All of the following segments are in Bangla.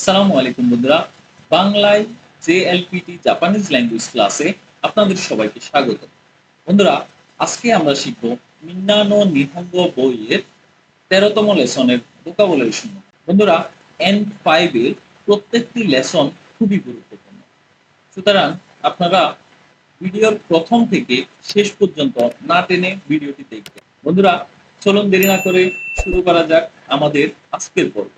আসসালামু আলাইকুম বন্ধুরা। বাংলায় জেএলপিটি জাপানিজ ল্যাঙ্গুয়েজ ক্লাসে আপনাদের সবাইকে স্বাগত। বন্ধুরা, আজকে আমরা শিখব মিন্নানো নিহঙ্গ বইয়ের তেরোতম লেসনের ভোকাবুলারি সমূহ বন্ধুরা, এন ফাইভ এর প্রত্যেকটি লেসন খুবই গুরুত্বপূর্ণ। সুতরাং আপনারা ভিডিওর প্রথম থেকে শেষ পর্যন্ত না টেনে ভিডিওটি দেখবেন। বন্ধুরা, চলুন দেরি না করে শুরু করা যাক আমাদের আজকের পর্ব।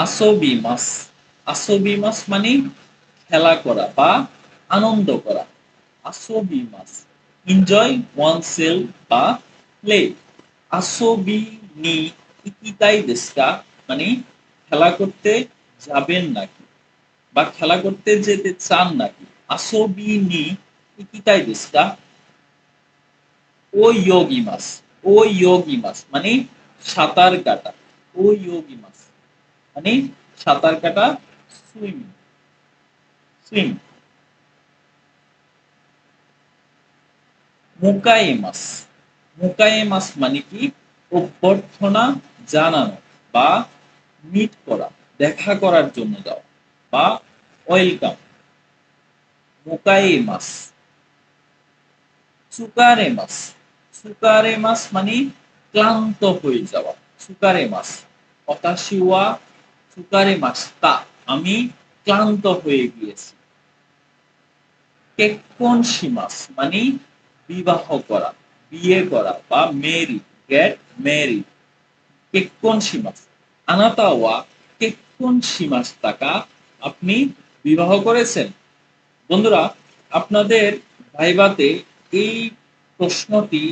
আসবি মাস আসবি মাস মানে খেলা করা বা আনন্দ করা। আসবি মাস এনজয় ওয়ান সেল বা প্লে আসবি নি মানে খেলা করতে যাবেন নাকি বা খেলা করতে যেতে চান নাকি? আসবি নি ইকিতাই দেশকা ও যোগী মাস ও যোগী মাস মানে সাঁতার কাটা। ও যোগী মাস মানে সাঁতার কাটা সুইমিং সুইম মুকাইমাস মুকাইমাস মানে কি? অভ্যর্থনা জানানো বা মিট করা, দেখা করার জন্য যাওয়া বা ওয়েলকাম মুকাইমাস সুকারে মাস সুকারে মাস মানে ক্লান্ত হয়ে যাওয়া সুকারে মাস হতাশিওয়া সুকারে মাস্তা, আমি ক্লান্ত হয়ে গিয়েছি। কেক্কন সীমাস মানে বিবাহ করা, বিয়ে করা বা মেরি গেট মেরি কেক্কন সীমাস, আনাতাওয়া কেক্কন সীমাস টাকা আপনি বিবাহ করেছেন। বন্ধুরা, আপনাদের ভাইবাতে এই প্রশ্নটি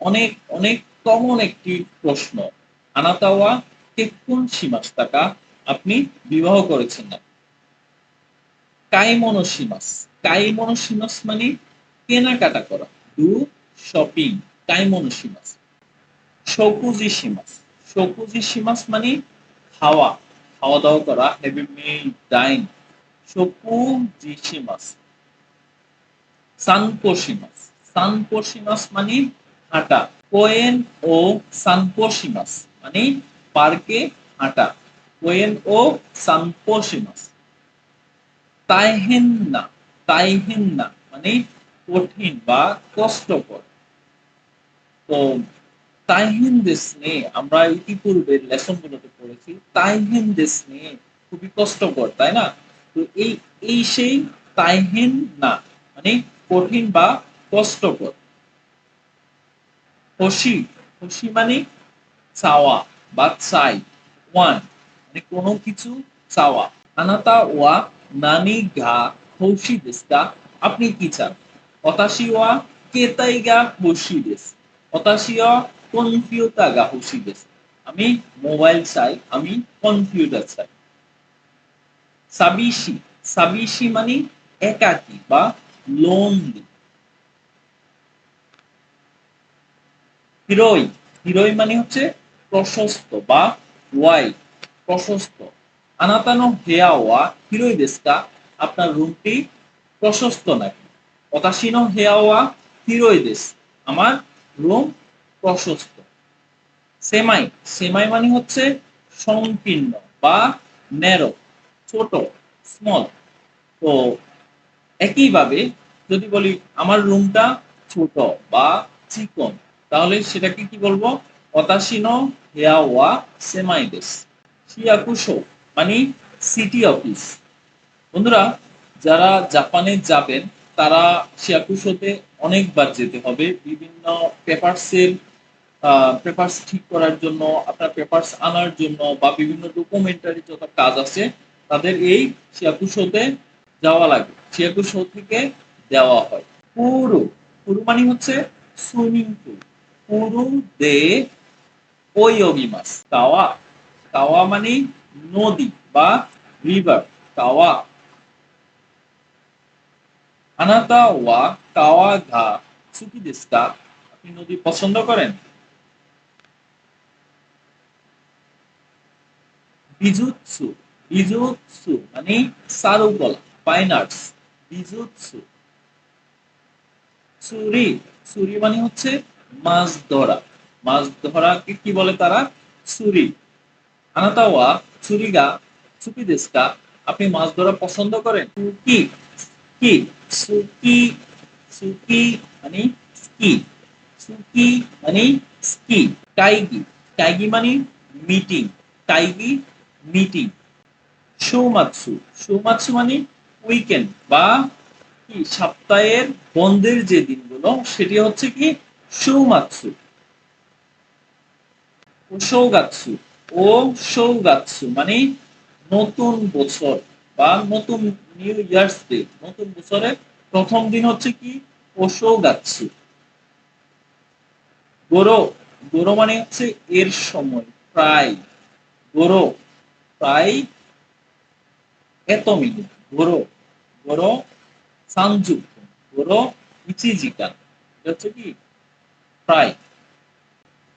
অনেক অনেক কমন একটি প্রশ্ন। আনাতাওয়া কেক্কুন সীমাস টাকা আপনি বিবাহ করেছেন না। কাইমনোসীমাস। কাইমনোসীমাস মানে কেনাকাটা করা ডু শপিং কাইমনোসীমাস। শকুজি সীমাস শকুজি সীমাস মানে খাওয়া খাওয়া দাওয়া করা হেভি মিল ডাইন শকুজি সীমাস সানপোসীমাস। সানপোসীমাস মানে হাঁটা। কোয়েন ও সানপোসীমাস মানে পার্কে হাঁটা। কোয়েন ও সানপোসীমাস তাইহেন না তাইহেন না মানে কঠিন বা কষ্টকর। তো তাইহেন দেশ নিয়ে আমরা ইতিপূর্বের লেসন গুলোতে পড়েছি তাইহেন দেশ নিয়ে খুবই কষ্টকর, তাই না? তো এই এই সেই তাইহেন না মানে কঠিন বা কষ্টকর। খুশি খুশি মানে চাওয়া বা চাই ওয়ান মানে কোনো কিছু চাওয়া। আনাতা ওয়া নানি গা খুশি দেশকা আপনি কি চান? অতাশি ওয়া কেতাই গা খুশি দেশ অতাশি ওয়া কনফিউতা গা খুশি দেশ আমি মোবাইল চাই, আমি কম্পিউটার চাই। সাবিশি সাবিশি মানে একাকী বা লোনলি হিরোই হিরোই মানে হচ্ছে প্রশস্ত বা ওয়াই প্রশস্ত। আনাতানো হেয়া ওয়া হিরোই দেশকা? আপনার রুমটি প্রশস্ত নাকি? অতাশিনো হেয়া ওয়া হিরোই দেশ? আমার রুম প্রশস্ত। সেমাই। সেমাই মানে হচ্ছে সংকীর্ণ বা ন্যারো, ছোট স্মল তো একইভাবে যদি বলি আমার রুমটা ছোট বা চিকন, তাহলে সেটাকে কি বলব? অতাশিনো হেয়া ওয়া সেমাই দেশ। শিয়াকুশো মানে সিটি অফিস বন্ধুরা, যারা জাপানে যাবেন, তারা শিয়াকুশোতে অনেকবার যেতে হবে। বিভিন্ন পেপারসের পেপারস ঠিক করার জন্য, আপনার পেপারস আনার জন্য বা বিভিন্ন ডকুমেন্টারি যত কাজ আছে, তাদের এই শিয়াকুশোতে যাওয়া লাগে। শিয়াকুশো থেকে দেওয়া হয়। পুরু। পুরু মানে হচ্ছে সুইমিং পুল পুরু দে ওয়োগি মাস কাওয়া কাওয়া মানে নদী বা রিভার তাওয়া। আনাতা ওয়া কাওয়া ঘা সুকি দেস্কা আপনি নদী পছন্দ করেন? বিজুৎসু বিজুৎসু মানে চারুকলা ফাইন আর্টস বিজুৎসু। চুরি চুরি মানে হচ্ছে মাছ ধরা। মাছ ধরাকে কি বলে তারা? চুরি আনাতাওয়া চুরিগা চুপি দেশকা আপনি মাছ ধরা পছন্দ করেন? কি কি সুকি। সুকি মানে স্কি। সুকি মানে স্কি। কাইগি কাইগি মানে মিটিং। কাইগি মিটিং। সৌমাৎসু সৌমাৎসু মানে উইকেন্ড বা কি? সপ্তাহের বন্ধের যে দিনগুলো, সেটি হচ্ছে কি? সৌমাৎসু ও সৌগাৎসু ও সৌগাৎসু মানে নতুন বছর বা নতুন নিউ ইয়ার্স ডে নতুন বছরের প্রথম দিন হচ্ছে কি? সৌগাৎসু গোরো গোরো মানে হচ্ছে এর সময়, প্রায়। গোরো, প্রায় এত মিনিট। গোরো গোরো সানযুক্ত। গোরো ইচিজিকা। হচ্ছে কি? প্রায়।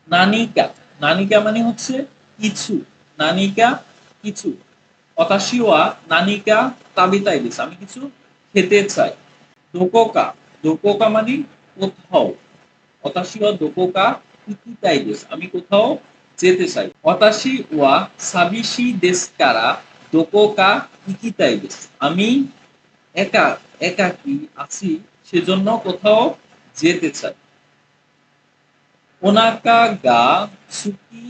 নানিকা। নানিকা মানে হচ্ছে কিছু, নানিকা কিছু। অতাশিওয়া নানিকা তাবিতাই দিস আমি কিছু খেতে চাই। দোকোকা দোকোকা মানে কোথাও। অতাশিওয়া দোকোকা ইকিতাই দিস আমি কোথাও যেতে চাই। অতাশি ওয়া সাবিশি দেশকারা, দোকোকা ইকিতাই দিস আমি একা একাকি আছি সেজন্য কোথাও যেতে চাই। ওনাকা গা, সুকি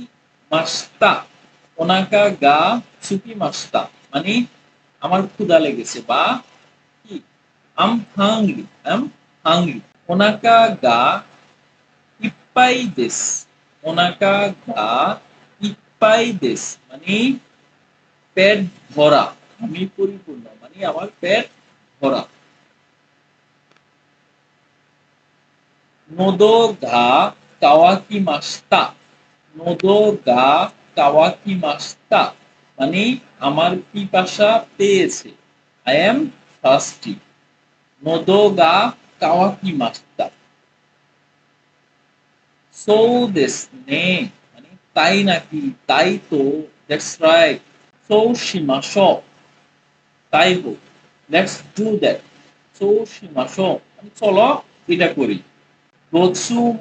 মাস্তা, ওনাকা গা সুকি মাস্তা মানে আমার ক্ষুধা লেগেছে, বা কি? আম হাংরি আম হাংরি ওনাকা গা দেশ, ওনাকা গা দেশ মানে পেট ভরা, আমি পরিপূর্ণ মানে আমার পেট ভরা। নোদো গা কাওয়াকি মাস্তা নোদো গা কাওয়াকি মাস্তা মানে আমার পিপাসা পেয়েছে। আই এম ফার্স্টি নোদো গা কাওয়াকি মাস্তা সো দেস নে মানে তাই নাকি, তাই তো দ্যাটস রাইট সো শিমাশ তাই হোক লেটস ডু দ্যাট সো শিমাশ মানে চলো, এটা করি।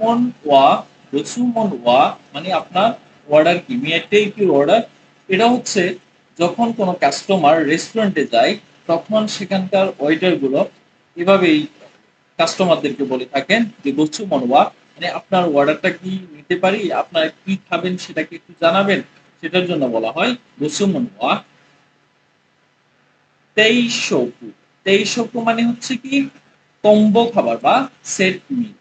মন ওয়া রসুমন ওয়া মানে আপনার অর্ডার কি? মিয়া টেক ইউর অর্ডার এটা হচ্ছে, যখন কোনো কাস্টমার রেস্টুরেন্টে যায়, তখন সেখানকার ওয়েটারগুলো এভাবেই কাস্টমারদেরকে বলে থাকেন যে রসুমন ওয়া মানে আপনার অর্ডারটা কি নিতে পারি? আপনার কি খাবেন সেটাকে একটু জানাবেন? সেটার জন্য বলা হয় রসুমন ওয়া তেইশকু তেইশকু মানে হচ্ছে কি? কম্বো খাবার বা সেট মিল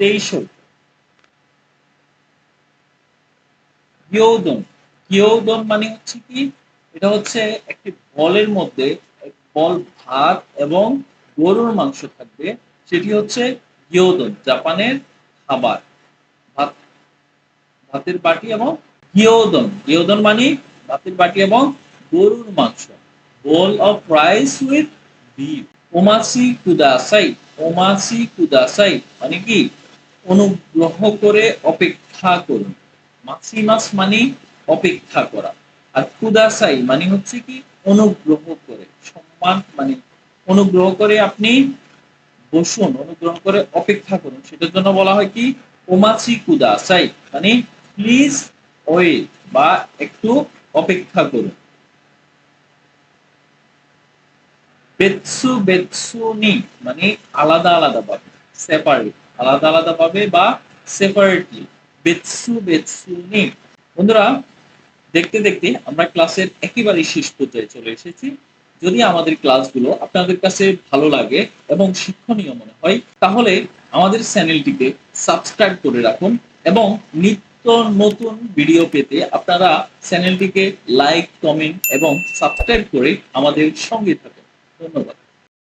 তেইশক গিয়োদন গিয়োদন মানে হচ্ছে কি? এটা হচ্ছে একটি বলের মধ্যে এক বল ভাত এবং গরুর মাংস থাকবে। সেটি হচ্ছে গিয়োদন জাপানের খাবার। ভাত, ভাতের বাটি এবং গিয়োদন গিয়োদন মানে ভাতের বাটি এবং গরুর মাংস। Bowl of rice with beef. ওমাসি কুদাসাই। ওমাসি কুদাসাই মানে কি? অনুগ্রহ করে অপেক্ষা করুন। মাক্সিমাস মানে অপেক্ষা করা। আর কুদাসাই মানে হচ্ছে কি, অনুগ্রহ করে। সম্মান মানে অনুগ্রহ করে আপনি বসুন, অনুগ্রহ করে অপেক্ষা করুন। সেটার জন্য বলা হয় কি ওমাসি কুদাসাই মানে প্লিজ ওয়ে বা একটু অপেক্ষা করুন। বেৎসু বেৎসুনি মানে আলাদা আলাদা পাবে সেপারেট আলাদা আলাদা পাবে বা সেপারেটলি বেৎসু বেৎসুনি বন্ধুরা, দেখতে দেখতে আমরা ক্লাসের একেবারে শেষ পর্যায়ে চলে এসেছি। যদি আমাদের ক্লাসগুলো আপনাদের কাছে ভালো লাগে এবং শিক্ষণীয় মনে হয়, তাহলে আমাদের চ্যানেলটিকে সাবস্ক্রাইব করে রাখুন এবং নিত্য নতুন ভিডিও পেতে আপনারা চ্যানেলটিকে লাইক, কমেন্ট এবং সাবস্ক্রাইব করে আমাদের সঙ্গে থাকুন। ধন্যবাদ।